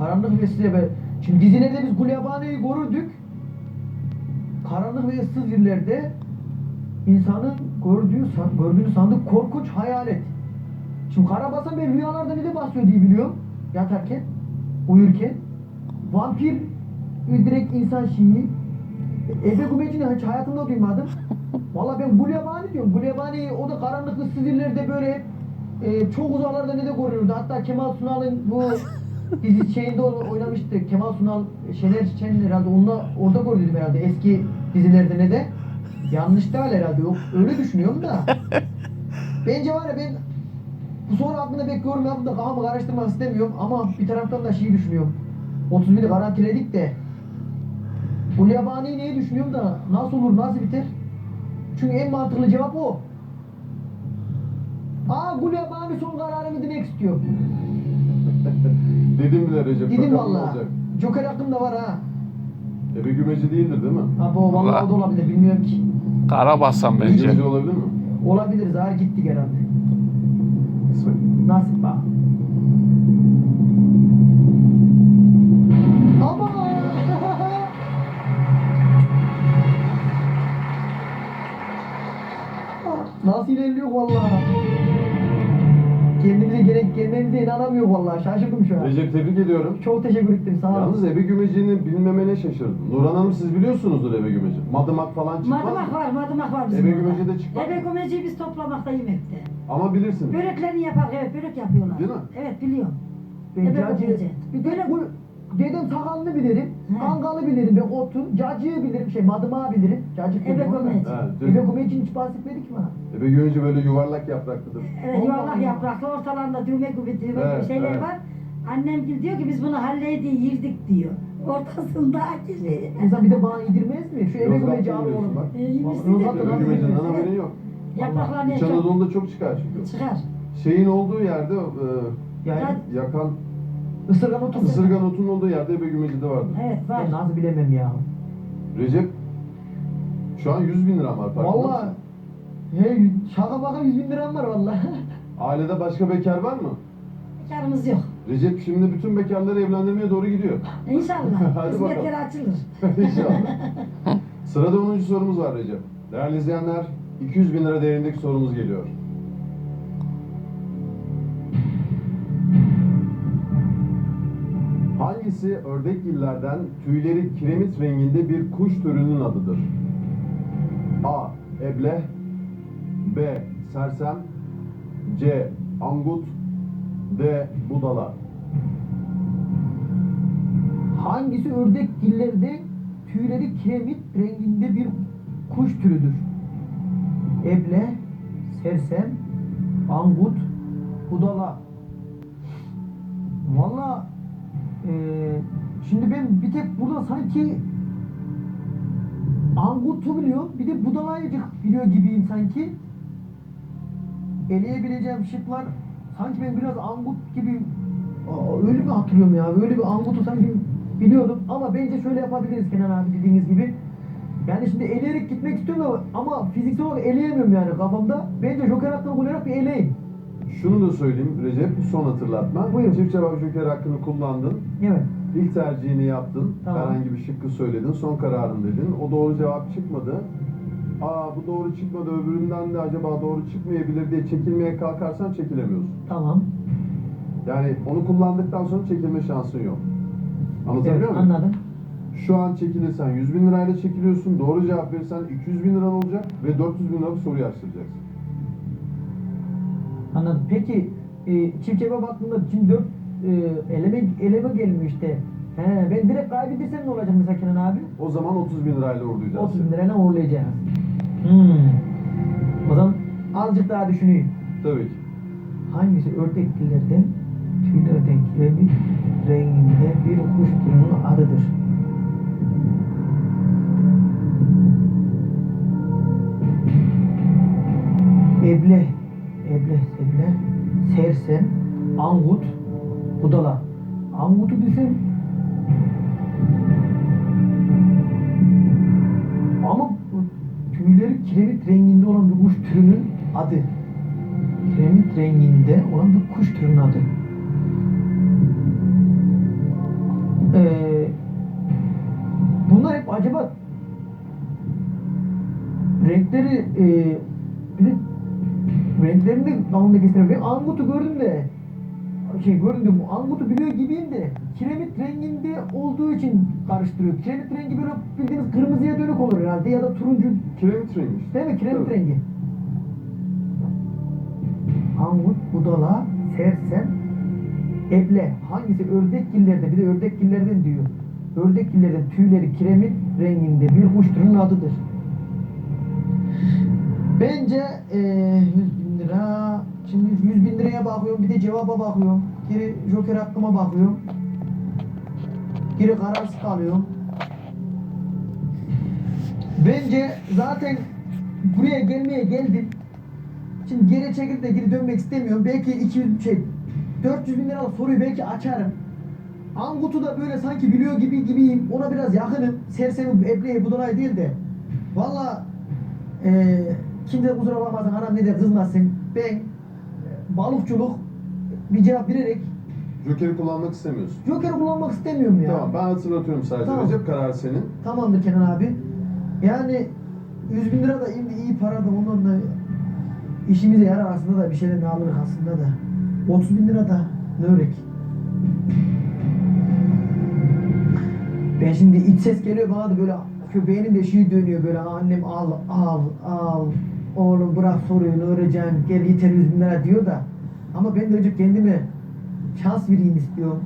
Karanlık ve size be. Şimdi dizilerde biz Gulyabane'yi görürdük. Karanlık ve ıssız yerlerde insanın gördüğü, gördüğünü sandığı korkunç hayalet. Şimdi Karabasan ben rüyalarda ne de bahsediyor diye biliyorum. Yatarken, uyurken. Vampir e, direkt insan şeyi. Ebe Gumeci'ni hiç hayatımda duymadım. Valla ben Gulyabani diyorum. Gulyabani o da karanlık ıssız yerlerde böyle e, çok uzaklarda ne de görünürdü. Hatta Kemal Sunal'ın bu dizi şeyinde oynamıştı. Kemal Sunal, Şener Şen herhalde onunla orada gördüm herhalde eski dizilerde ne de. Yanlış değil herhalde. Yok, öyle düşünüyorum da. Bence var ya ben bu soru hakkında pek yorum yapıp da kafamı karıştırmak istemiyorum ama bir taraftan da şeyi düşünüyorum. 31'i garantiledik de bu yabani neyi düşünüyorum da nasıl olur nasıl biter? Çünkü en mantıklı cevap o. Aa bu yabani son kararımı demek istiyor. Dedim bile Recep. Dedim bakalım ne valla. olacak. Joker hakkım da var ha. Ebe gümeci değildir değil mi? Ha bu vallahi Vallahi. o da olabilir bilmiyorum ki. Karabasan Ebe bence. gümeci olabilir mi? Olabilir zar gittik herhalde. Kısmet. Nasip bak. Ama Nasıl ilerliyor vallahi. Kendimize gerek gelmemize inanamıyor vallahi. Şaşırdım şu an. Recep tebrik ediyorum. Çok teşekkür ettim sağ olun. Yalnız ebe gümeciğini bilmemene şaşırdım. Nurhan Hanım siz biliyorsunuzdur ebe gümeci. Madımak falan çıkmaz Madımak mı? var, madımak var bizim Ebe gümeci de çıkmaz Ebe gümeciyi biz toplamakta yemekte. Ama bilirsiniz. Böreklerini yapar, evet börek yapıyorlar. Değil mi? Evet biliyorum. Cacı, gümeci. bir de bu dedem sakalını bilirim, kangalı bilirim, ben otun, cacığı bilirim, şey madımağı bilirim, cacık Ebe gümeci. Evet, Ebe gümeci hiç bahsetmedik mi ha? Ebe gümeci böyle yuvarlak yapraklıdır. Evet Allah yuvarlak yapraklı ortalarında düğme gibi düğme Evet, gibi şeyler evet. var. Annem diyor ki biz bunu halleydi yirdik diyor. Ortasındaki şey. İnsan bir de bana yedirmez mi? Şu gümeci abi biliyorsun oğlum. bak. Yozgat'ta nasıl yedirmez? haberin yok. Yapraklarını İç çok Anadolu'da çok çıkar çünkü. çıkar. Şeyin olduğu yerde Yani e, yakan ısırgan otu. ısırgan otun olduğu yerde ebe gümeci de vardır. Evet var. Ben nasıl bilemem ya. Recep şu an 100 bin liram var farkında Valla mısın? Hey, şaka baka 100 bin liram var valla. Ailede başka bekar var mı? Bekarımız yok. Recep şimdi bütün bekarları evlendirmeye doğru gidiyor. İnşallah. Hadi Hizmetleri açılır. İnşallah. Sırada 10. sorumuz var Recep. Değerli izleyenler 200 bin lira değerindeki sorumuz geliyor. Hangisi ördekgillerden tüyleri kiremit renginde bir kuş türünün adıdır? A. Eble B. Sersem C. Angut D. Budala Hangisi ördek dillerde tüyleri kiremit renginde bir kuş türüdür? Eble, sersem, angut, budala. Valla eee, şimdi ben bir tek burada sanki angutu biliyorum bir de budalayı biliyor gibiyim sanki. Eleyebileceğim şıklar sanki ben biraz angut gibi Aa, öyle bir hatırlıyorum ya. Öyle bir angutu sanki biliyordum. Ama bence şöyle yapabiliriz Kenan abi dediğiniz gibi. Yani şimdi eleyerek gitmek istiyorum ama fiziksel olarak eleyemiyorum yani kafamda. Bence Joker hakkını kullanarak bir eleyin. Şunu da söyleyeyim Recep, son hatırlatma. Buyurun. Çift cevap joker hakkını kullandın. Evet. İlk tercihini yaptın. Tamam. Herhangi bir şıkkı söyledin. Son kararın dedin. O doğru cevap çıkmadı. Aa bu doğru çıkmadı öbüründen de acaba doğru çıkmayabilir diye çekilmeye kalkarsan çekilemiyorsun. Tamam. Yani onu kullandıktan sonra çekilme şansın yok. Anlatabiliyor Evet, muyum? anladım. Şu an çekilirsen 100 bin lirayla çekiliyorsun. Doğru cevap verirsen 200 bin liran olacak ve 400 bin liralık soruyu açtıracaksın. Anladım. Peki e, çift cevap hakkında şimdi dört e, eleme, eleme gelmiyor işte. He, ben direkt kaybedersem ne olacak mesela Kenan abi? O zaman 30 bin lirayla uğurlayacağız. 30 bin lirayla uğurlayacağız. Hmm. O zaman azıcık daha düşüneyim. Tabii ki. Hangisi ördek dillerden tüylerden kiremit renginde bir kuş türünün adıdır? Angut, budala. Angutu desem ama tüyleri kiremit renginde olan bir kuş türünün adı. Kiremit renginde olan bir kuş türünün adı. Ee, bunlar hep acaba renkleri e, bir de renklerini de anlamda kestiren. Ben Angut'u gördüm de şey gördüm de bu Angut'u biliyor gibiyim de kiremit renginde olduğu için karıştırıyor. Kiremit rengi böyle bildiğiniz kırmızıya dönük olur herhalde ya da turuncu Kiremit rengi. değil mi? Kiremit Tabii. rengi. Angut, budala, sersem, eble. Hangisi ördekgillerde bir de ördekgillerden diyor. Ördekgillerden tüyleri kiremit renginde bir kuş türünün adıdır. Bence eee 100 bin lira. Şimdi 100 bin liraya bakıyorum. Bir de cevaba bakıyorum. Geri joker hakkıma bakıyorum. Geri kararsız kalıyorum. Bence zaten buraya gelmeye geldim. Şimdi geri çekilip de geri dönmek istemiyorum. Belki 200 şey 400 bin liralık soruyu belki açarım. Angut'u da böyle sanki biliyor gibi gibiyim. Ona biraz yakınım. Sersemi Eble'ye Budunay değil de. Valla eee kimse kusura bakmasın anam ne der kızmasın. Ben e, balıkçılık bir cevap vererek Joker'i kullanmak istemiyorsun. Joker kullanmak istemiyorum ya. Tamam ben hatırlatıyorum sadece Tamam. Recep karar senin. Tamamdır Kenan abi. Yani 100 bin lira da iyi, iyi para da ondan da işimize yarar aslında da bir şeyden de alırız aslında da. 30 bin lira da ne örek. Ben şimdi iç ses geliyor bana da böyle köpeğinin de şey dönüyor böyle annem al al al oğlum bırak soruyu ne öğreceksin gel yeter 100 bin lira diyor da ama ben de önce kendime şans vereyim istiyorum.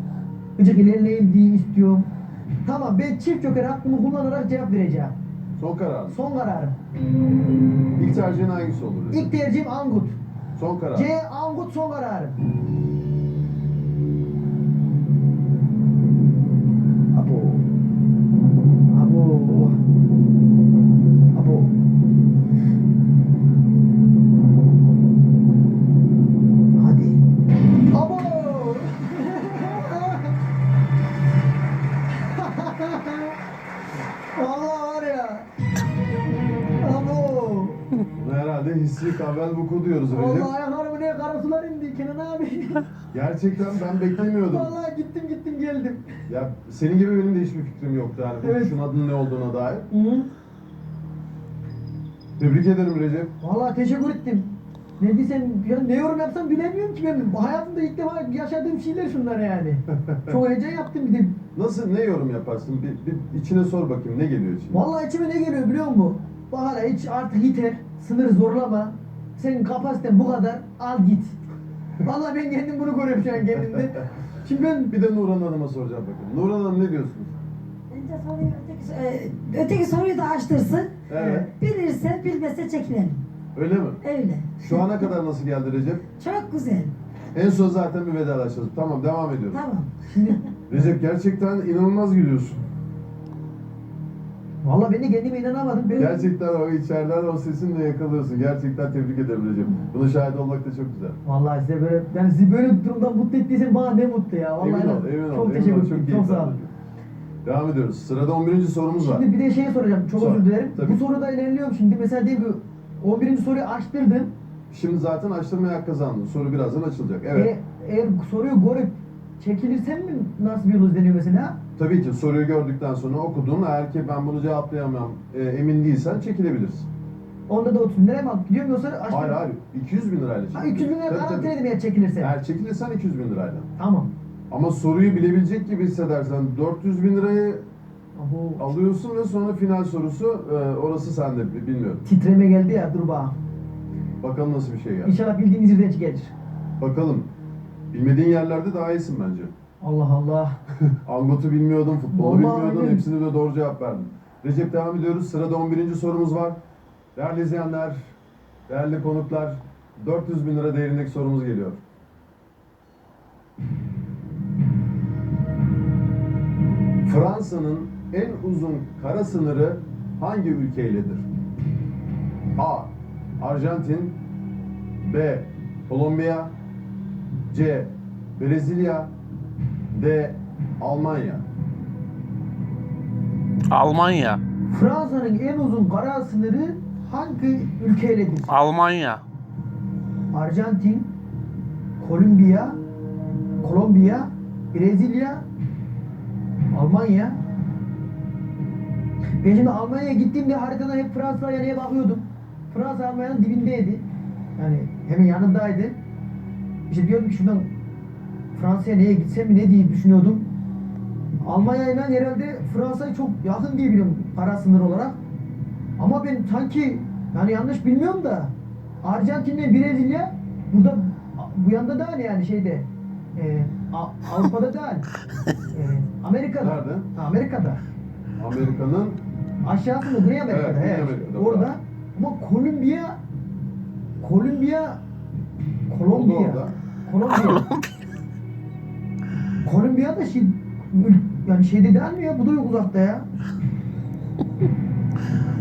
Önce ilerleyeyim diye istiyorum. Tamam ben çift joker hakkımı kullanarak cevap vereceğim. Son karar. Son kararım. İlk tercihin hangisi olur? İlk tercihim Angut. Son karar. C Angut son kararım. Kavvel vuku diyoruz Recep. Vallahi ayaklarımı ne karasular indi Kenan abi. Gerçekten ben beklemiyordum. Vallahi gittim gittim geldim. Ya senin gibi benim de hiçbir fikrim yoktu yani bu Evet. kuşun adının ne olduğuna dair. Hı. Tebrik ederim Recep. Vallahi teşekkür ettim. Ne desem, ya ne yorum yapsam bilemiyorum ki ben. Hayatımda ilk defa yaşadığım şeyler şunlar yani. Çok heyecan yaptım bir de. Nasıl ne yorum yaparsın? Bir, bir içine sor bakayım ne geliyor içine? Vallahi içime ne geliyor biliyor musun? Bak hala hiç artık yeter. Sınır zorlama. Senin kapasiten bu kadar. Al git. Vallahi ben kendim bunu görüyorum şu an kendimde. Şimdi ben Bir de Nurhan Hanım'a soracağım bakın. Nurhan Hanım ne diyorsunuz? Önce soruyu öteki, e, öteki soruyu da açtırsın. Evet. Bilirse bilmezse çekilelim. Öyle mi? Öyle. Şu ana kadar nasıl geldi Recep? Çok güzel. En son zaten bir vedalaşacağız. Tamam devam ediyoruz. Tamam. şimdi Recep gerçekten inanılmaz gülüyorsun. Vallahi ben de kendime inanamadım. Ben, Gerçekten o içeriden o sesini de yakalıyorsun. Gerçekten tebrik ederim Recep. Buna şahit olmak da çok güzel. Vallahi size böyle yani sizi böyle bir durumdan mutlu ettiysen bana ne mutlu ya. Vallahi emin ol, emin ol. çok emin teşekkür ederim. keyif Çok sağ olun. Devam ediyoruz. Sırada 11. sorumuz var. Şimdi bir de şey soracağım. Çok Sor. özür dilerim. Tabii. Bu soruda ilerliyorum şimdi. Mesela diyelim ki 11. soruyu açtırdım. Şimdi zaten açtırmaya hak kazandın. Soru birazdan açılacak. Evet. E, eğer soruyu görüp çekilirsem mi nasıl bir yol izleniyor mesela? Tabii ki soruyu gördükten sonra okudun. Eğer ki ben bunu cevaplayamam e, emin değilsen çekilebilirsin. Onda da 30 bin liraya mı alıp gidiyorum yoksa açtım. Hayır hayır. 200 bin lirayla Ha 200 bin lira Tabii, garanti tabii. eğer çekilirsem. Eğer çekilirsen 200 bin lirayla. Tamam. Ama soruyu bilebilecek gibi hissedersen 400 bin lirayı Abo, alıyorsun ve sonra final sorusu e, orası sende bi- bilmiyorum. titreme geldi ya dur bak. Bakalım nasıl bir şey geldi. İnşallah bildiğimiz yerden gelir. Bakalım. Bilmediğin yerlerde daha iyisin bence. Allah Allah. Angut'u bilmiyordun, futbolu Vallahi bilmiyordun. aynen. Hepsini de doğru cevap verdin. Recep devam ediyoruz. Sırada 11. sorumuz var. Değerli izleyenler, değerli konuklar, 400 bin lira değerindeki sorumuz geliyor. Fransa'nın en uzun kara sınırı hangi ülkeyledir? A. Arjantin B. Kolombiya C. Brezilya D. Almanya Almanya. Fransa'nın en uzun kara sınırı hangi ülkeyledir? Almanya. Arjantin, Kolombiya, Kolombiya, Brezilya, Almanya. Ben şimdi Almanya'ya gittiğimde haritada hep Fransa'ya neye bakıyordum. Fransa Almanya'nın dibindeydi. Yani hemen yanındaydı. İşte diyordum ki şuradan Fransa'ya neye gitsem mi ne diye düşünüyordum. Almanya ile herhalde Fransa'yı çok yakın diye biliyorum para sınır olarak. Ama ben sanki yani yanlış bilmiyorum da Arjantin'le Brezilya burada bu yanda değil yani şeyde e, Avrupa'da değil. E, Amerika'da. Nerede? Ha, Amerika'da. Amerika'nın Aşağısı mı? Güney Amerika'da. Evet, Güney. Amerika'da. Orada. Ama Kolombiya Kolombiya da Kolombiya orada. Kolombiya Kolombiya da şey yani şeyde değil mi ya? Bu da yok uzakta ya.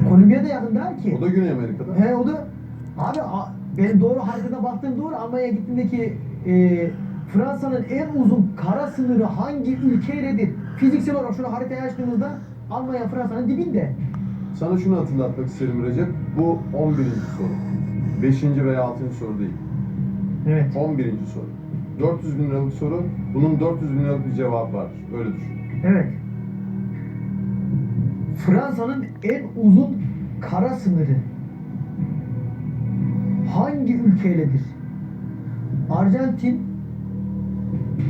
Kolombiya da yakın değil ki. O da Güney Amerika'da. He o da abi a- benim doğru haritada baktığım doğru Almanya'ya gittiğimdeki e, Fransa'nın en uzun kara sınırı hangi ülkeyledir? Fiziksel olarak şunu haritaya açtığımızda Almanya Fransa'nın dibinde. Sana şunu hatırlatmak isterim Recep. Bu 11. soru. 5. veya 6. soru değil. Evet. 11. soru. 400 bin liralık soru. Bunun 400 bin liralık bir cevabı var. Öyle düşün. Evet. Fransa'nın en uzun kara sınırı hangi ülkeyledir? Arjantin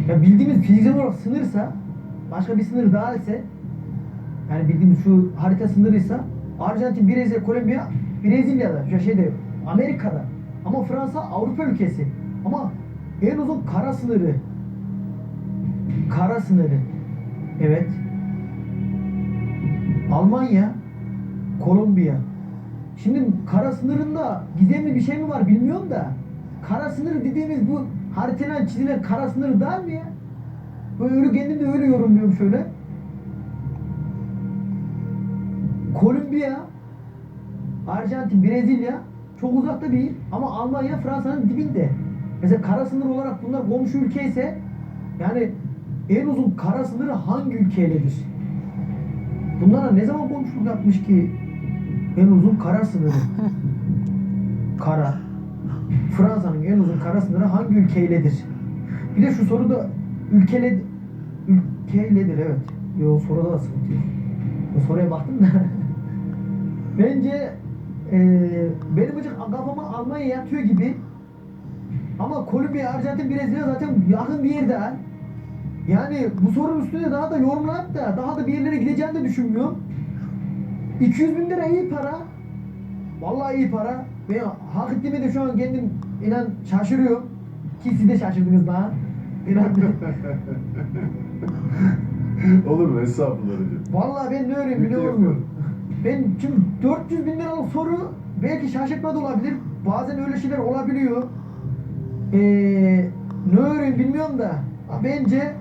ya bildiğimiz fiziksel olarak sınırsa başka bir sınır daha ise yani bildiğimiz şu harita sınırıysa Arjantin, Brezilya, Kolombiya, Brezilya'da, şu şeyde Amerika'da. Ama Fransa Avrupa ülkesi. Ama en uzun kara sınırı kara sınırı Evet. Almanya, Kolombiya. Şimdi kara sınırında gizemli bir şey mi var bilmiyorum da. Kara sınırı dediğimiz bu haritadan çizilen kara sınırı değil mi ya? Böyle öyle kendim de öyle yorumluyorum şöyle. Kolombiya, Arjantin, Brezilya çok uzakta değil ama Almanya Fransa'nın dibinde. Mesela kara sınır olarak bunlar komşu ülke ise yani en uzun kara sınırı hangi ülkeyledir? Bunlara ne zaman komşuluk yapmış ki en uzun kara sınırı? Kara. Fransa'nın en uzun kara sınırı hangi ülkeyledir? Bir de şu soruda ülkele ülkeyledir evet. Yo soruda da sıkıntı yok. O soruya baktım da. Bence eee benim hocam kafama Almanya yatıyor gibi. Ama Kolombiya, Arjantin, Brezilya zaten yakın bir yerde. ha. Yani bu sorunun üstüne daha da yorumlayıp da daha da bir yerlere gideceğini de düşünmüyorum. 200 bin lira iyi para. Vallahi iyi para. Ben hak ettiğime de şu an kendim inan şaşırıyorum. Ki siz de şaşırdınız daha. İnan. Olur mu? Recep. Vallahi ben ne Peki, ne olmuyor. Ben şimdi 400 bin liralık soru belki şaşırtma da olabilir. Bazen öyle şeyler olabiliyor. Ee, ne öğreneyim bilmiyorum da. Bence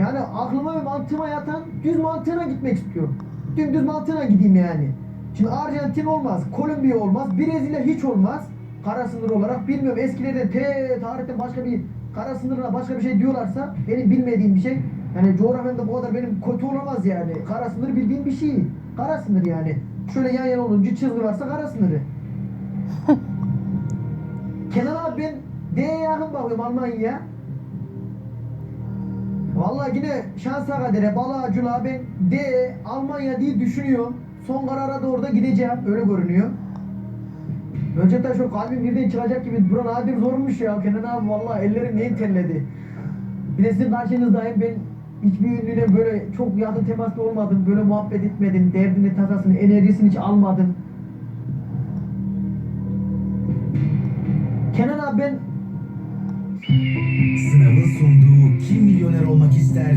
yani aklıma ve mantığıma yatan düz mantığına gitmek istiyorum. Dümdüz mantığına gideyim yani. Şimdi Arjantin olmaz, Kolombiya olmaz, Brezilya hiç olmaz. Kara sınır olarak bilmiyorum eskilerden te tarihten başka bir kara sınırına başka bir şey diyorlarsa benim bilmediğim bir şey. Yani coğrafyamda bu kadar benim kötü olamaz yani. Kara sınır bildiğim bir şey. Kara sınır yani. Şöyle yan yana olunca çizgi varsa kara sınırı. Kenan abi ben D'ye yakın bakıyorum Almanya'ya. Vallahi yine şansa kadere balağacılığa ben D Almanya diye düşünüyorum. Son karara doğru da gideceğim. Öyle görünüyor. Önceden şu kalbim birden çıkacak gibi. Buran nadir zormuş ya. Kenan abi vallahi ellerim neyin terledi. Bir de sizin karşınızdayım. Ben hiçbir ünlüyle böyle çok yakın temaslı olmadım. Böyle muhabbet etmedim. Derdini, tasasını, enerjisini hiç almadım. Kenan abi ben Sınavın sunduğu Kim Milyoner Olmak ister